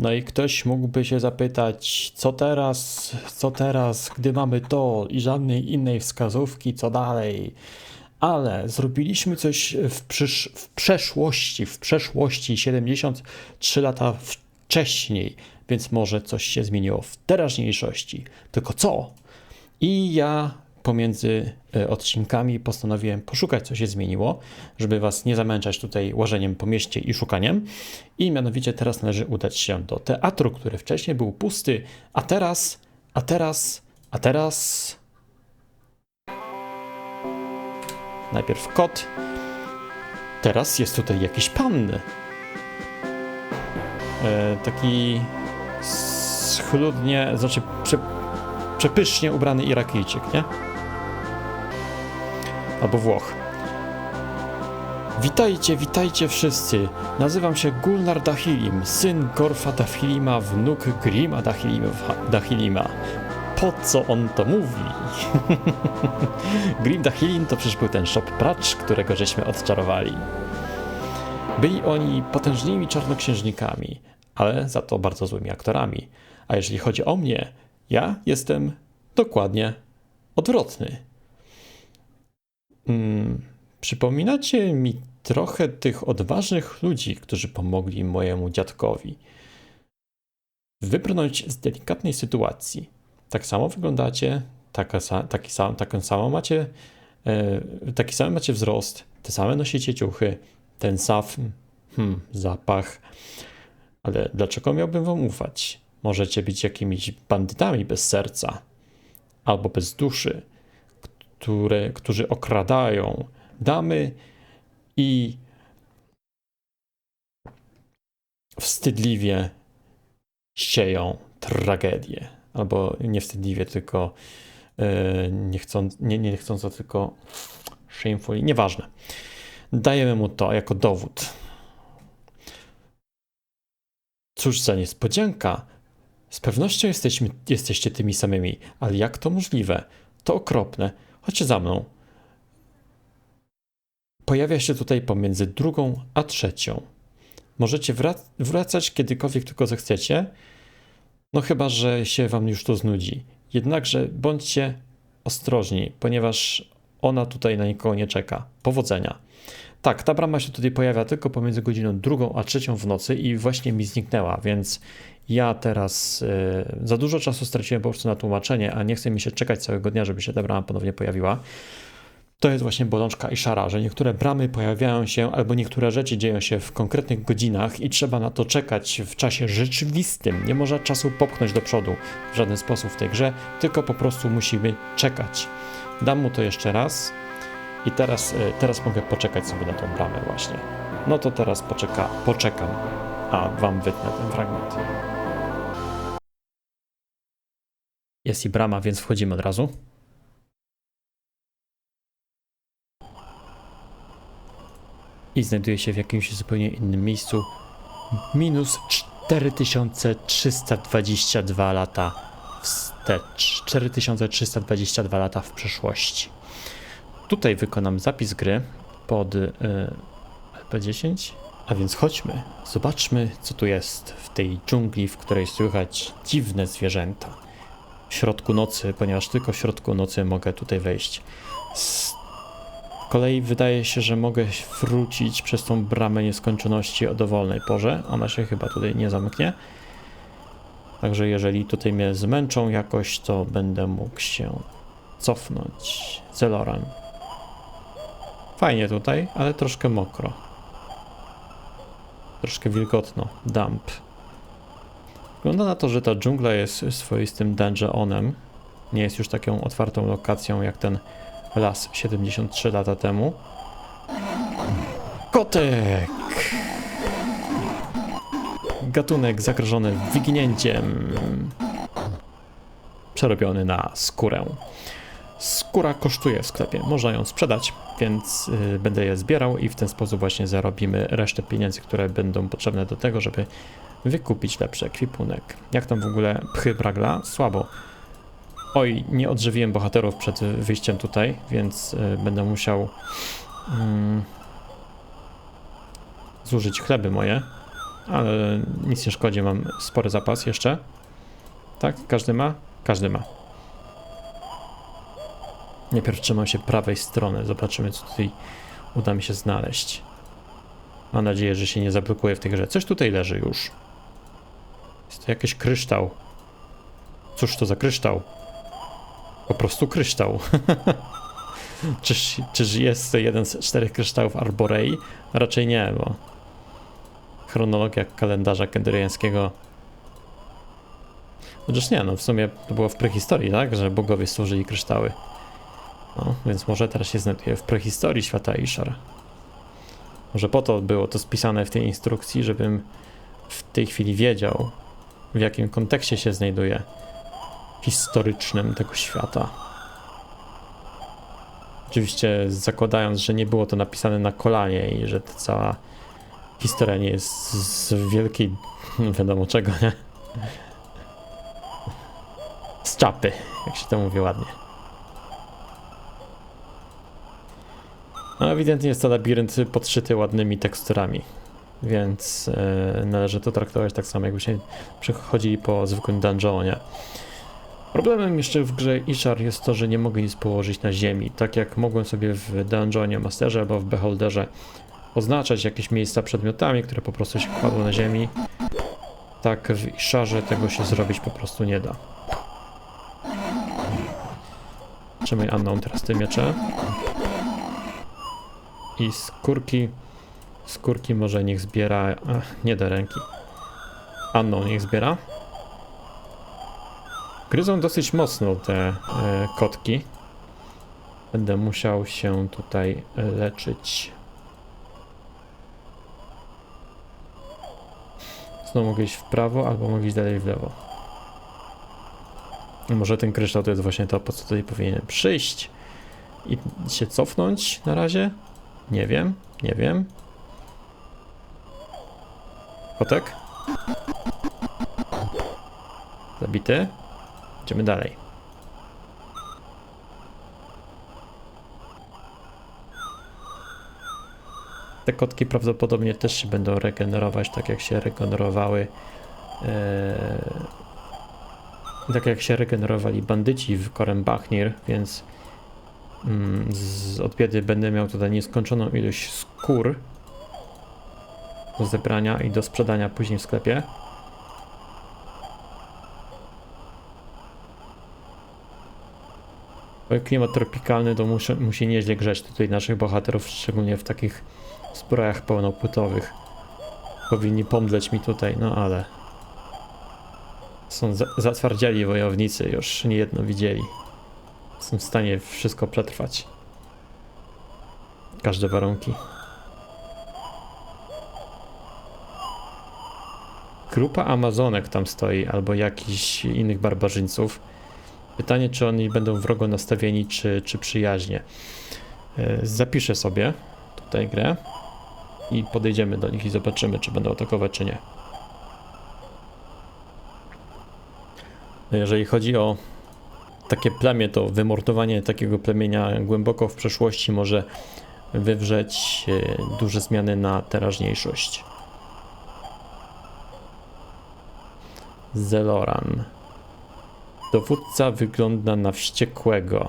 No i ktoś mógłby się zapytać, co teraz, co teraz, gdy mamy to i żadnej innej wskazówki, co dalej. Ale zrobiliśmy coś w, przysz- w przeszłości, w przeszłości 73 lata wcześniej, więc może coś się zmieniło w teraźniejszości. Tylko co? I ja pomiędzy e, odcinkami postanowiłem poszukać, co się zmieniło, żeby was nie zamęczać tutaj łażeniem po mieście i szukaniem. I mianowicie teraz należy udać się do teatru, który wcześniej był pusty, a teraz, a teraz, a teraz. Najpierw kot. Teraz jest tutaj jakiś pan. E, taki schludnie, znaczy prze, przepysznie ubrany Irakijczyk, nie? Albo Włoch. Witajcie, witajcie wszyscy. Nazywam się Gulnar Dahilim, syn Gorfa Dahilima, wnuk Grima Dahilim- Dahilima. Po co on to mówi? Grim Dahilim to przecież był ten shop pracz, którego żeśmy odczarowali. Byli oni potężnymi czarnoksiężnikami, ale za to bardzo złymi aktorami. A jeżeli chodzi o mnie, ja jestem dokładnie odwrotny. Hmm, przypominacie mi trochę tych odważnych ludzi, którzy pomogli mojemu dziadkowi wybrnąć z delikatnej sytuacji. Tak samo wyglądacie, taka, taki sam, taką samą macie, e, taki sam macie wzrost, te same nosicie ciuchy, ten sam hmm, zapach. Ale dlaczego miałbym wam ufać? Możecie być jakimiś bandytami bez serca albo bez duszy, które, którzy okradają damy i wstydliwie sieją tragedię. Albo nie wstydliwie, tylko e, nie, chcąc, nie, nie chcąco, tylko shamefully. Nieważne. Dajemy mu to jako dowód. Cóż za niespodzianka. Z pewnością jesteśmy, jesteście tymi samymi, ale jak to możliwe? To okropne. Chodźcie za mną. Pojawia się tutaj pomiędzy drugą a trzecią. Możecie wrac- wracać kiedykolwiek tylko zechcecie, no chyba, że się wam już to znudzi. Jednakże bądźcie ostrożni, ponieważ ona tutaj na nikogo nie czeka. Powodzenia. Tak, ta brama się tutaj pojawia tylko pomiędzy godziną drugą a trzecią w nocy i właśnie mi zniknęła, więc ja teraz e, za dużo czasu straciłem po prostu na tłumaczenie, a nie chce mi się czekać całego dnia, żeby się ta brama ponownie pojawiła. To jest właśnie bolączka i szara, że niektóre bramy pojawiają się, albo niektóre rzeczy dzieją się w konkretnych godzinach i trzeba na to czekać w czasie rzeczywistym. Nie można czasu popchnąć do przodu w żaden sposób w tej grze, tylko po prostu musimy czekać. Dam mu to jeszcze raz i teraz, e, teraz mogę poczekać sobie na tą bramę właśnie. No to teraz poczeka, poczekam, a wam wytnę ten fragment. Jest i brama, więc wchodzimy od razu. i znajduje się w jakimś zupełnie innym miejscu. Minus 4322 lata wstecz. 4322 lata w przeszłości. Tutaj wykonam zapis gry pod y, LP10. A więc chodźmy, zobaczmy, co tu jest w tej dżungli, w której słychać dziwne zwierzęta. W środku nocy, ponieważ tylko w środku nocy mogę tutaj wejść. Z kolei wydaje się, że mogę wrócić przez tą bramę nieskończoności o dowolnej porze. Ona się chyba tutaj nie zamknie. Także jeżeli tutaj mnie zmęczą jakoś, to będę mógł się cofnąć celorem. Fajnie tutaj, ale troszkę mokro. Troszkę wilgotno. Damp. Wygląda na to, że ta dżungla jest swoistym dungeonem. Nie jest już taką otwartą lokacją jak ten las 73 lata temu. Kotek! Gatunek zagrożony wyginięciem. Przerobiony na skórę. Skóra kosztuje w sklepie, można ją sprzedać, więc y, będę je zbierał i w ten sposób właśnie zarobimy resztę pieniędzy, które będą potrzebne do tego, żeby wykupić lepszy ekwipunek. Jak tam w ogóle pchy bragla? Słabo. Oj, nie odżywiłem bohaterów przed wyjściem tutaj, więc y, będę musiał mm, zużyć chleby moje. ale nic nie szkodzi, mam spory zapas jeszcze. Tak? Każdy ma? Każdy ma. Najpierw trzymam się prawej strony, zobaczymy co tutaj uda mi się znaleźć. Mam nadzieję, że się nie zablokuje w tej grze. Coś tutaj leży już. Jest to jakiś kryształ. Cóż to za kryształ? Po prostu kryształ. czyż, czyż jest to jeden z czterech kryształów Arborei? Raczej nie, bo chronologia kalendarza kendyriańskiego Chociaż nie, no w sumie to było w prehistorii, tak? Że bogowie stworzyli kryształy. No, więc może teraz się znajduje w prehistorii świata Ishar. Może po to było to spisane w tej instrukcji, żebym w tej chwili wiedział, w jakim kontekście się znajduje historycznym tego świata. Oczywiście zakładając, że nie było to napisane na kolanie i że ta cała historia nie jest z wielkiej, wiadomo czego, nie? Z czapy, jak się to mówi ładnie. No ewidentnie jest to labirynt podszyty ładnymi teksturami, więc e, należy to traktować tak samo, jakby się przechodzili po zwykłym dungeonie. Problemem jeszcze w grze Ishar jest to, że nie mogę nic położyć na ziemi, tak jak mogłem sobie w dungeonie Masterze albo w Beholderze oznaczać jakieś miejsca przedmiotami, które po prostu się kładły na ziemi. Tak w Isharze tego się zrobić po prostu nie da. Trzymaj Anną teraz te miecze. I skórki. Skórki może niech zbiera. Ach, nie da ręki. Anną niech zbiera. Gryzą dosyć mocno te e, kotki. Będę musiał się tutaj leczyć. Znowu mogę iść w prawo, albo mogę iść dalej w lewo. Może ten kryształ to jest właśnie to, po co tutaj powinienem przyjść i się cofnąć na razie? Nie wiem, nie wiem. Kotek? Zabity. Idziemy dalej. Te kotki prawdopodobnie też się będą regenerować, tak jak się regenerowały. Ee, tak jak się regenerowali bandyci w Korembachnir, więc z od biedy będę miał tutaj nieskończoną ilość skór do zebrania i do sprzedania później w sklepie. Klimat tropikalny to musi, nieźle grzeć tutaj naszych bohaterów, szczególnie w takich zbrojach pełnopłytowych. Powinni pomdleć mi tutaj, no ale... Są za wojownicy, już niejedno widzieli. Są w stanie wszystko przetrwać. Każde warunki. Grupa Amazonek tam stoi, albo jakichś innych barbarzyńców. Pytanie, czy oni będą wrogo nastawieni, czy, czy przyjaźnie. E, zapiszę sobie tutaj grę i podejdziemy do nich i zobaczymy, czy będą atakować, czy nie. No, jeżeli chodzi o takie plemię, to wymordowanie takiego plemienia głęboko w przeszłości może wywrzeć e, duże zmiany na teraźniejszość. Zeloran. Dowódca wygląda na wściekłego.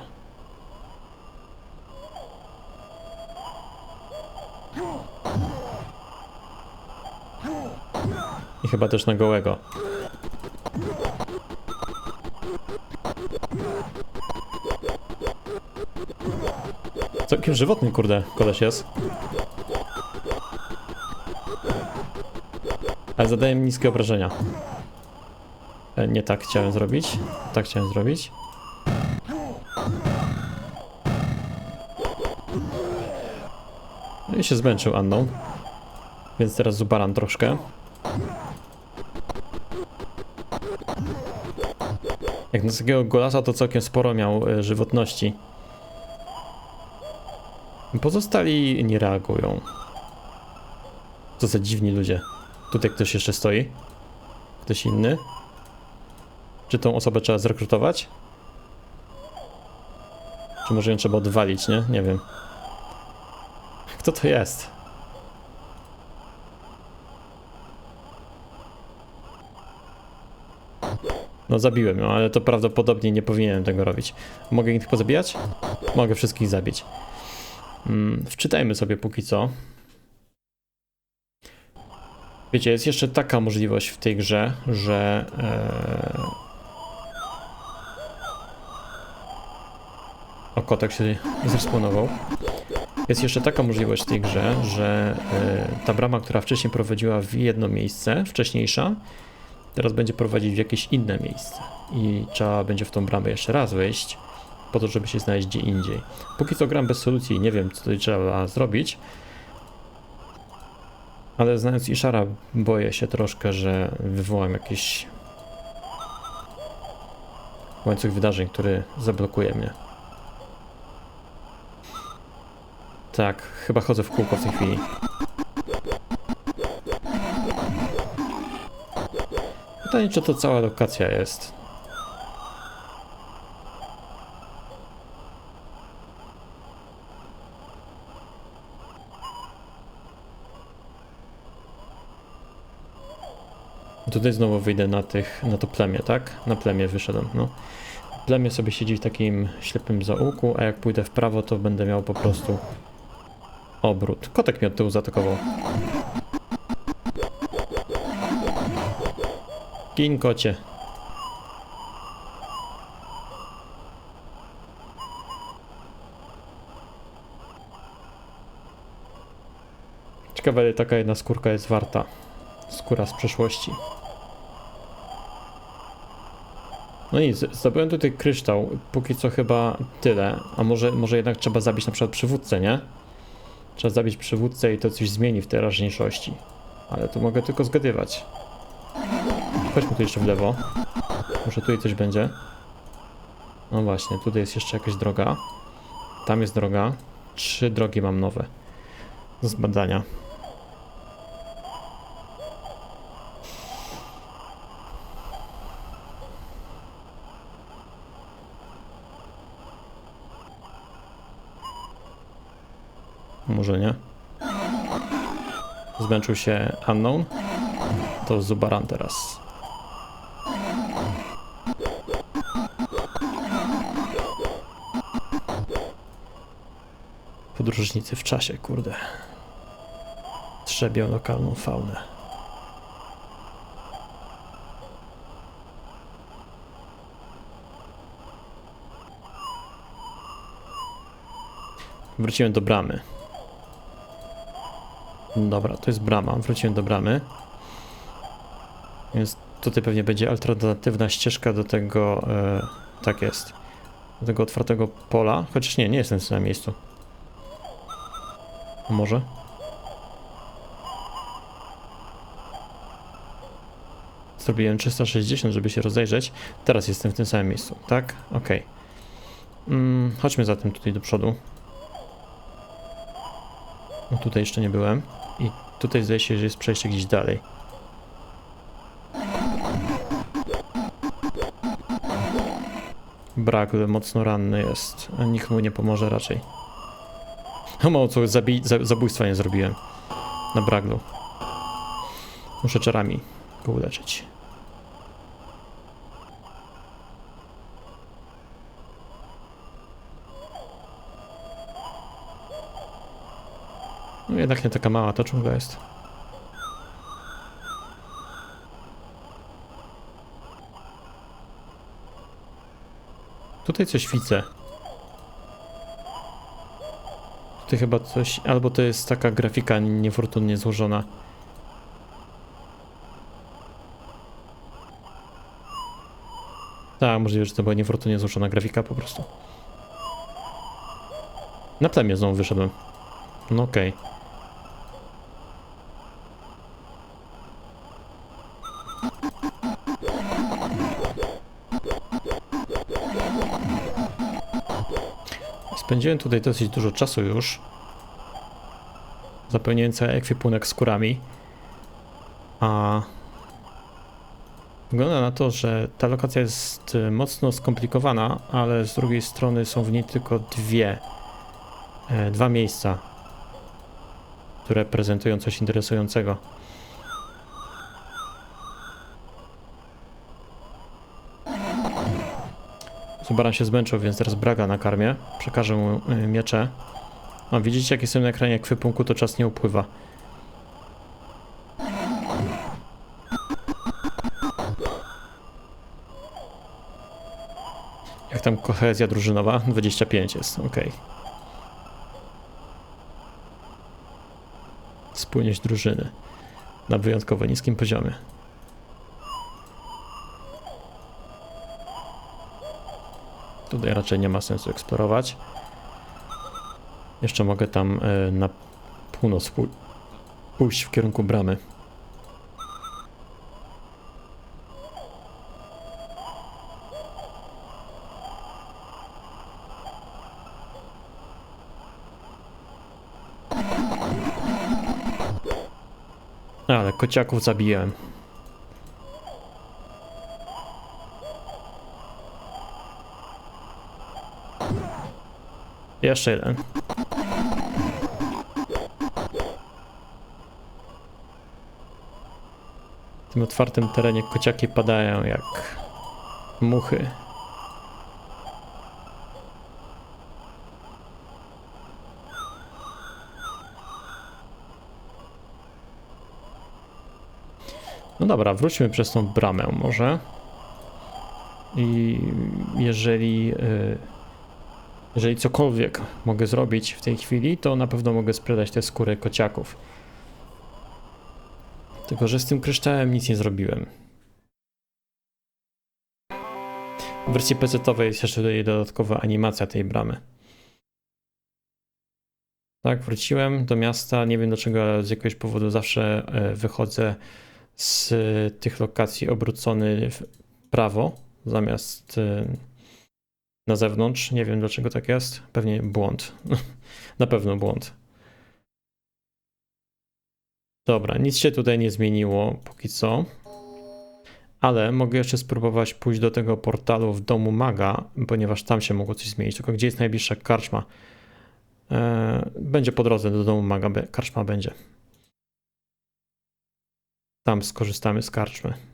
I chyba też na gołego. Całkiem żywotny, kurde, koleś jest. Ale zadaje mi niskie obrażenia. E, nie tak chciałem zrobić. Tak chciałem zrobić. No i się zmęczył Anną. Więc teraz zubaram troszkę. Jak na takiego golasa to całkiem sporo miał e, żywotności. Pozostali nie reagują. Co za dziwni ludzie. Tutaj ktoś jeszcze stoi? Ktoś inny? Czy tą osobę trzeba zrekrutować? Czy może ją trzeba odwalić, nie? Nie wiem. Kto to jest? No zabiłem ją, ale to prawdopodobnie nie powinienem tego robić. Mogę ich pozabijać? Mogę wszystkich zabić. Mm, wczytajmy sobie póki co. Wiecie, jest jeszcze taka możliwość w tej grze, że... E... O, kotek się zrespawnował. Jest jeszcze taka możliwość w tej grze, że e, ta brama, która wcześniej prowadziła w jedno miejsce, wcześniejsza, teraz będzie prowadzić w jakieś inne miejsce. I trzeba będzie w tą bramę jeszcze raz wejść, po to, żeby się znaleźć gdzie indziej. Póki co gram bez solucji nie wiem, co tutaj trzeba zrobić. Ale znając Ishara, boję się troszkę, że wywołam jakiś łańcuch wydarzeń, który zablokuje mnie. Tak, chyba chodzę w kółko w tej chwili. Pytanie, czy to cała lokacja jest. Tutaj znowu wyjdę na tych, na to plemię, tak? Na plemię wyszedłem, no. Plemię sobie siedzi w takim ślepym zaułku, a jak pójdę w prawo, to będę miał po prostu obrót. Kotek mnie od tyłu zaatakował. Gin kocie. Ciekawe, ile taka jedna skórka jest warta. Skóra z przeszłości. No nic, zdobyłem tutaj kryształ. Póki co chyba tyle. A może, może jednak trzeba zabić na przykład przywódcę, nie? Trzeba zabić przywódcę i to coś zmieni w teraźniejszości. Ale tu mogę tylko zgadywać. Chodźmy tu jeszcze w lewo. Może tutaj coś będzie. No właśnie, tutaj jest jeszcze jakaś droga. Tam jest droga. Trzy drogi mam nowe. Do zbadania. Zmęczył się Unknown. To Zubaran teraz. Podróżnicy w czasie, kurde. Trzebią lokalną faunę. Wróciłem do bramy. Dobra, to jest brama. Wróciłem do bramy. Więc tutaj pewnie będzie alternatywna ścieżka do tego. E, tak jest. Do tego otwartego pola. Chociaż nie, nie jestem w samym miejscu. A może? Zrobiłem 360, żeby się rozejrzeć. Teraz jestem w tym samym miejscu, tak? Ok. Mm, chodźmy zatem tutaj do przodu. No tutaj jeszcze nie byłem. I tutaj zdaje się, że jest przejście gdzieś dalej. Brak, mocno ranny jest. Nikt mu nie pomoże raczej. A mało co zabi za zabójstwa nie zrobiłem. Na braglu. Muszę czarami go uleczyć. Jednak nie taka mała to dżungla jest. Tutaj coś widzę. Tutaj chyba coś... Albo to jest taka grafika niefortunnie złożona. Tak, możliwe, że to była niefortunnie złożona grafika po prostu. Na plemię znowu wyszedłem. No okej. Okay. Spędziłem tutaj dosyć dużo czasu już. Zapełniając cały ekwipunek skórami. A wygląda na to, że ta lokacja jest y, mocno skomplikowana, ale z drugiej strony są w niej tylko dwie, e, dwa miejsca, które prezentują coś interesującego. Tu baran się zmęczył, więc teraz braga na karmie. Przekażę mu y, miecze. O, widzicie jak jestem na ekranie ekwipunku, to czas nie upływa. Jak tam kohezja drużynowa? 25 jest, ok. Spójność drużyny na wyjątkowo niskim poziomie. Tutaj raczej nie ma sensu eksplorować. Jeszcze mogę tam e, na północ pój- pójść w kierunku bramy. Ale kociaków zabiłem. Jeszcze jeden. W tym otwartym terenie kociaki padają jak muchy. No dobra, wróćmy przez tą bramę może. I jeżeli, y, jeżeli cokolwiek mogę zrobić w tej chwili, to na pewno mogę sprzedać te skóry kociaków. Tylko, że z tym kryształem nic nie zrobiłem. W wersji PC-owej jest jeszcze tutaj dodatkowa animacja tej bramy. Tak, wróciłem do miasta. Nie wiem dlaczego, ale z jakiegoś powodu zawsze e, wychodzę z tych lokacji obrócony w prawo zamiast e, na zewnątrz. Nie wiem dlaczego tak jest. Pewnie błąd. Na pewno błąd. Dobra, nic się tutaj nie zmieniło póki co. Ale mogę jeszcze spróbować pójść do tego portalu w domu maga, ponieważ tam się mogło coś zmienić. Tylko gdzie jest najbliższa karczma? Eee, będzie po drodze do domu maga, karczma będzie. Tam skorzystamy z karczmy.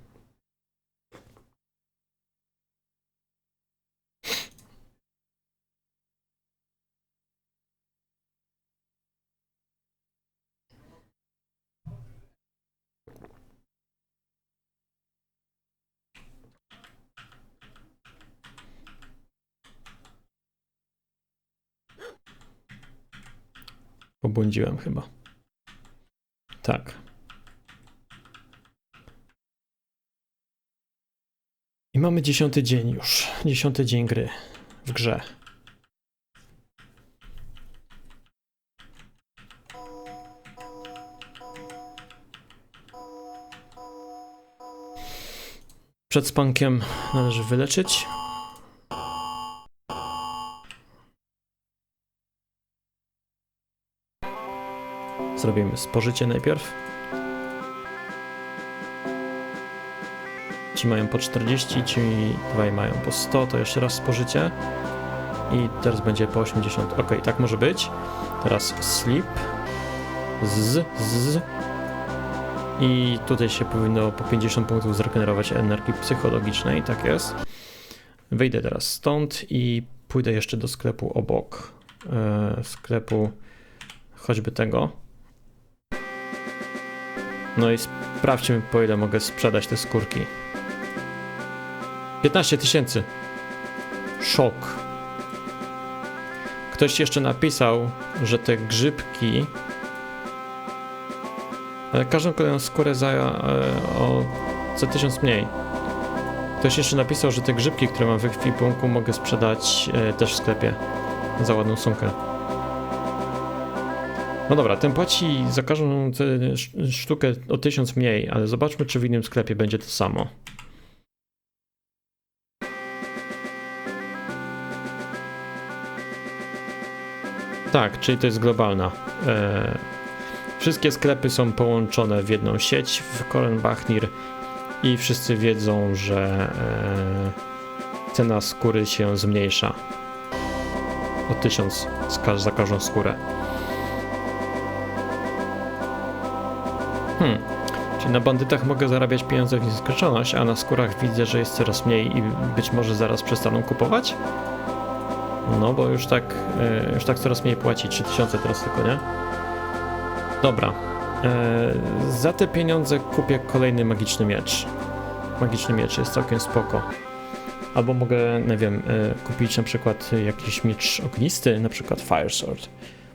Pobłądziłem chyba. Tak. I mamy dziesiąty dzień już. Dziesiąty dzień gry w grze. Przed spankiem należy wyleczyć. Zrobimy spożycie najpierw. Ci mają po 40, ci dwaj mają po 100, to jeszcze raz spożycie. I teraz będzie po 80. Ok, tak może być. Teraz sleep. Z, z. I tutaj się powinno po 50 punktów zregenerować energii psychologicznej, tak jest. Wyjdę teraz stąd i pójdę jeszcze do sklepu obok. E, sklepu choćby tego. No i sprawdźmy po ile mogę sprzedać te skórki. 15 tysięcy. Szok. Ktoś jeszcze napisał, że te grzybki. Ale każdą kolejną skórę za e, o co tysiąc mniej. Ktoś jeszcze napisał, że te grzybki, które mam w ekwipunku, mogę sprzedać e, też w sklepie za ładną sumkę. No dobra, ten płaci za każdą sztukę o tysiąc mniej, ale zobaczmy, czy w innym sklepie będzie to samo. Tak, czyli to jest globalna. E, wszystkie sklepy są połączone w jedną sieć w Korenbachnir i wszyscy wiedzą, że e, cena skóry się zmniejsza o 1000 z ka- za każdą skórę. Hmm. Czy na bandytach mogę zarabiać pieniądze w nieskończoność, a na skórach widzę, że jest coraz mniej i być może zaraz przestaną kupować? No, bo już tak, e, już tak coraz mniej płaci, 3000 teraz tylko, nie? Dobra. E, za te pieniądze kupię kolejny magiczny miecz. Magiczny miecz jest całkiem spoko. Albo mogę, nie wiem, e, kupić na przykład jakiś miecz ognisty, na przykład Fire Sword.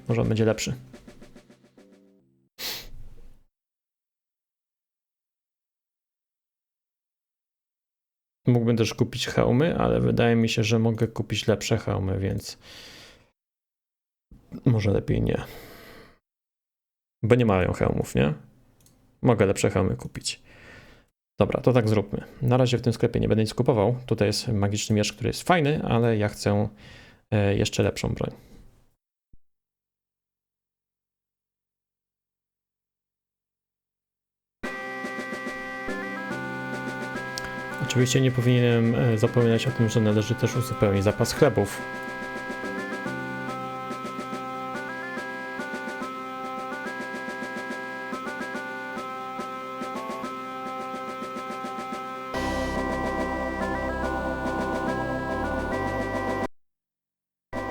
Może on będzie lepszy. Mógłbym też kupić hełmy, ale wydaje mi się, że mogę kupić lepsze hełmy, więc może lepiej nie. Bo nie mają hełmów, nie? Mogę lepsze hełmy kupić. Dobra, to tak zróbmy. Na razie w tym sklepie nie będę nic kupował. Tutaj jest magiczny miecz, który jest fajny, ale ja chcę e, jeszcze lepszą broń. Oczywiście nie powinienem e, zapominać o tym, że należy też uzupełnić zapas chlebów.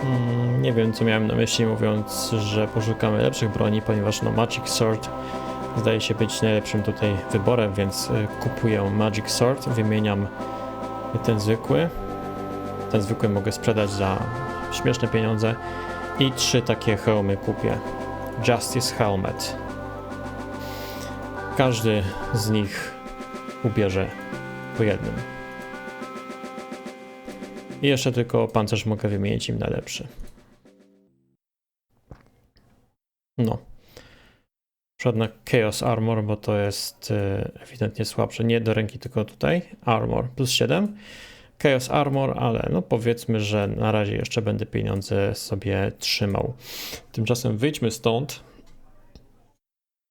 Mm, Nie wiem, co miałem na myśli, mówiąc, że poszukamy lepszych broni, ponieważ no Magic Sword zdaje się być najlepszym tutaj wyborem, więc y, kupuję Magic Sword, wymieniam ten zwykły. Ten zwykły mogę sprzedać za śmieszne pieniądze i trzy takie hełmy kupię. Justice Helmet. Każdy z nich ubierze po jednym. I jeszcze tylko pancerz mogę wymienić im na lepszy. Żadna Chaos Armor, bo to jest y, ewidentnie słabsze. Nie do ręki, tylko tutaj. Armor plus 7. Chaos Armor, ale no powiedzmy, że na razie jeszcze będę pieniądze sobie trzymał. Tymczasem wyjdźmy stąd.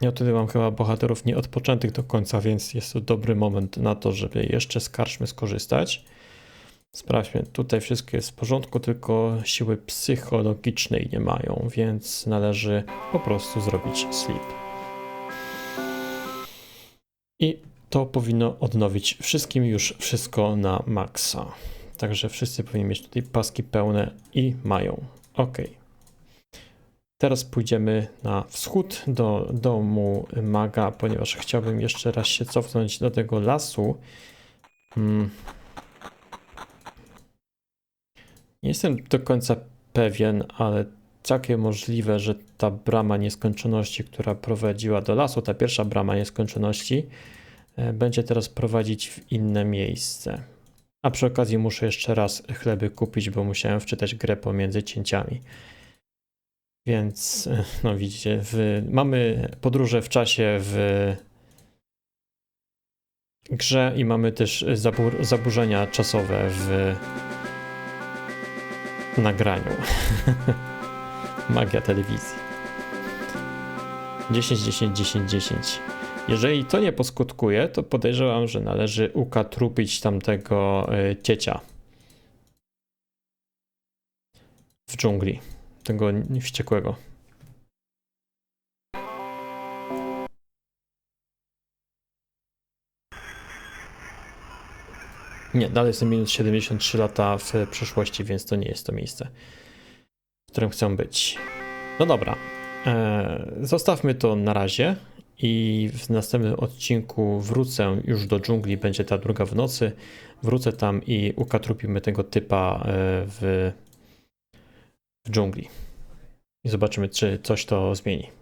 Ja tutaj mam chyba bohaterów nieodpoczętych do końca, więc jest to dobry moment na to, żeby jeszcze z karczmy skorzystać. Sprawdźmy, tutaj wszystko jest w porządku, tylko siły psychologicznej nie mają, więc należy po prostu zrobić sleep. I to powinno odnowić wszystkim już wszystko na maksa. Także wszyscy powinni mieć tutaj paski pełne i mają. Ok. Teraz pójdziemy na wschód do domu maga, ponieważ chciałbym jeszcze raz się cofnąć do tego lasu. Hmm. Nie jestem do końca pewien, ale całkiem możliwe, że ta brama nieskończoności, która prowadziła do lasu, ta pierwsza brama nieskończoności, e, będzie teraz prowadzić w inne miejsce. A przy okazji muszę jeszcze raz chleby kupić, bo musiałem wczytać grę pomiędzy cięciami. Więc, e, no widzicie, w, mamy podróże w czasie w grze i mamy też zabur, zaburzenia czasowe w nagraniu. Magia telewizji. 10, 10, 10, 10. Jeżeli to nie poskutkuje, to podejrzewam, że należy ukatrupić tamtego y, ciecia w dżungli. Tego wściekłego. Nie, dalej jestem minus 73 lata w przeszłości, więc to nie jest to miejsce, którym chcę być. No dobra, e, zostawmy to na razie i w następnym odcinku wrócę już do dżungli, będzie ta druga w nocy. Wrócę tam i ukatrupimy tego typa e, w, w dżungli. I zobaczymy, czy coś to zmieni.